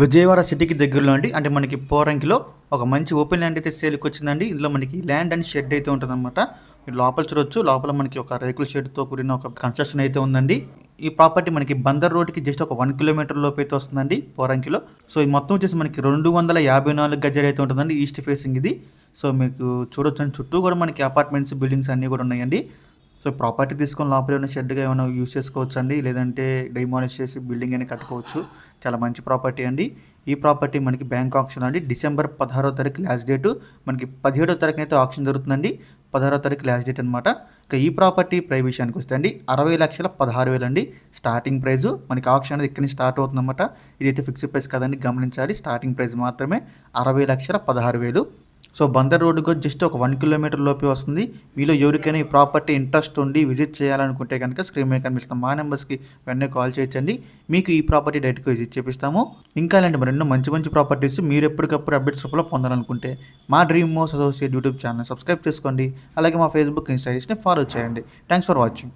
విజయవాడ సిటీకి దగ్గరలో అండి. అంటే మనకి పోరంకిలో ఒక మంచి ఓపెన్ ల్యాండ్ అయితే సేల్కి వచ్చిందండి ఇందులో మనకి ల్యాండ్ అండ్ షెడ్ అయితే ఉంటుందన్నమాట. మీరు లోపల చూడొచ్చు. లోపల మనకి ఒక రేకుల షెడ్తో కూడిన ఒక కన్స్ట్రక్షన్ అయితే ఉందండి. ఈ ప్రాపర్టీ మనకి బందర్ రోడ్కి జస్ట్ ఒక వన్ కిలోమీటర్ లోపు అయితే వస్తుందండి పోరంకిలో. సో ఈ మొత్తం వచ్చేసి మనకి రెండు వందల యాభై నాలుగు గజాలు అయితే ఉంటుందండి ఈస్ట్ ఫేసింగ్ ఇది. సో మీకు చూడొచ్చు చుట్టూ కూడా మనకి అపార్ట్మెంట్స్ బిల్డింగ్స్ అన్నీ కూడా ఉన్నాయండి. సో ప్రాపర్టీ తీసుకొని లోపల ఉన్న షెడ్గా ఏమైనా యూస్ చేసుకోవచ్చు అండి లేదంటే డైమాలిష్ చేసి బిల్డింగ్ అని కట్టుకోవచ్చు. చాలా మంచి ప్రాపర్టీ అండి. ఈ ప్రాపర్టీ మనకి బ్యాంక్ ఆప్షన్ అండి. డిసెంబర్ పదహారో తారీఖు లాస్ట్ డేటు మనకి పదిహేడో తారీఖున అయితే ఆప్షన్ జరుగుతుందండి పదహారో తారీఖు లాస్ట్ డేట్ అనమాట ఇక ఈ ప్రాపర్టీ ప్రైస్ విషయానికి వస్తే అండి అరవై లక్షల పదహారు వేలు అండి. స్టార్టింగ్ ప్రైస్ మనకి ఆప్షన్ అనేది ఇక్కడి నుంచి స్టార్ట్ అవుతుందన్నమాట. ఇదైతే ఫిక్స్డ్ ప్రైస్ కదండి గమనించాలి. స్టార్టింగ్ ప్రైస్ మాత్రమే అరవై లక్షల పదహారు వేలు. సో బందర్ రోడ్డుకు జస్ట్ ఒక వన్ కిలోమీటర్ లోపే వస్తుంది. మీలో ఎవరికైనా ఈ ప్రాపర్టీ ఇంట్రెస్ట్ ఉండి విజిట్ చేయాలనుకుంటే కనుక స్క్రీన్ మీద కనిపిస్తున్న మా నెంబర్స్కి వెంటనే కాల్ చేయొచ్చండి. మీకు ఈ ప్రాపర్టీ డైరెక్ట్గా విజిట్ చేపిస్తాము. ఇంకా ఇలాంటి మరెన్నో మంచి మంచి ప్రాపర్టీస్ మీరు ఎప్పటికప్పుడు అప్డేట్స్ రూపంలో పొందాలనుకుంటే మా డ్రీమ్ మోస్ అసోసియేట్ యూట్యూబ్ ఛానల్ సబ్స్క్రైబ్ చేసుకోండి. అలాగే మా ఫేస్బుక్ ఇన్స్టాగ్రామ్స్ని ఫాలో చేయండి. Thanks for watching.